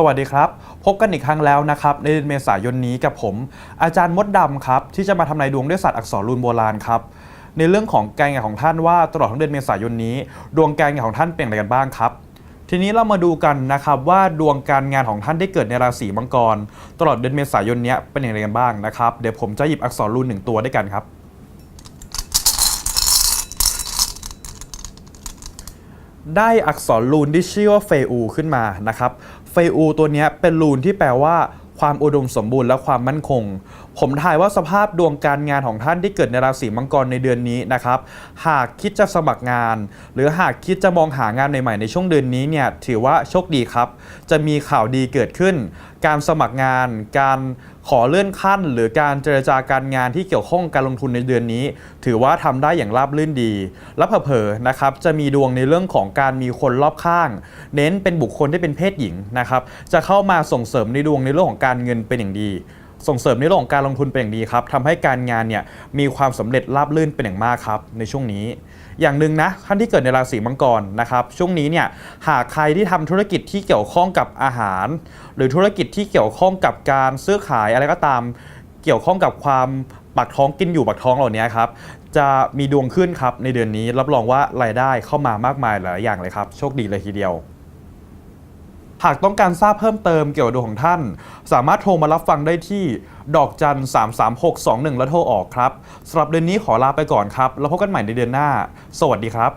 สวัสดีครับ พบกันอีกครั้งแล้วนะครับ ในเดือนเมษายนนี้กับผม อาจารย์มดดำครับ ที่จะมาทำนายดวงด้วยศาสตร์อักษรรูนโบราณครับในเรื่องของการงานของท่านว่าตลอดทั้งเดือนเมษายนนี้ ดวงการงานของท่านเป็นอย่างไรกันบ้างครับ ทีนี้เรามาดูกันนะครับว่าดวงการงานของท่านที่เกิดในราศีมังกร ตลอดเดือนเมษายนเนี้ยเป็นอย่างไรกันบ้างนะครับเดี๋ยวผมจะหยิบอักษรรูนหนึ่งตัวด้วยกันครับ ได้อักษรรูนที่ชื่อว่าเฟอูขึ้นมานะครับ เฟอูตัวนี้เป็นรูนที่แปลว่าความอุดมสมบูรณ์และความมั่นคง ผมทายว่าสภาพดวงการงานของท่านที่เกิดในราศีมังกรในเดือนนี้นะครับ หากคิดจะสมัครงาน หรือหากคิดจะมองหางานใหม่ๆในช่วงเดือนนี้เนี่ยถือว่าโชคดีครับ จะมีข่าวดีเกิดขึ้น การสมัครงาน การขอเลื่อนขั้น หรือการเจรจาการงานที่เกี่ยวข้องการลงทุนในเดือนนี้ ถือว่าทำได้อย่างราบรื่นดี และเผลอๆนะครับจะมีดวงในเรื่องของการมีคนรอบข้าง เน้นเป็นบุคคลที่เป็นเพศหญิงนะครับจะเข้ามาส่งเสริมในดวงในเรื่องของการเงินเป็นอย่างดี ส่งเสริมในเรื่องของการลงทุนเป็นอย่างดีครับทำให้การงานเนี่ยมีความสำเร็จราบรื่นเป็นอย่างมากครับในช่วงนี้ อย่างหนึ่งนะท่านที่เกิดในราศีมังกรนะครับช่วงนี้เนี่ยหากใครที่ทำธุรกิจที่เกี่ยวข้องกับอาหาร หรือธุรกิจที่เกี่ยวข้องกับการซื้อขายอะไรก็ตาม เกี่ยวข้องกับความปักท้องกินอยู่ปักท้องเหล่านี้ครับจะมีดวงขึ้นครับในเดือนนี้รับรองว่ารายได้เข้ามามากมายหลายอย่างเลยครับ โชคดีเลยทีเดียว หากต้องการทราบเพิ่มเติมเกี่ยวกับดวงของท่าน สามารถโทรมารับฟังได้ที่ดอกจัน 33621 แล้วโทรออกครับสำหรับเดือนนี้ขอลาไปก่อนครับ แล้วพบกันใหม่ในเดือนหน้า สวัสดีครับ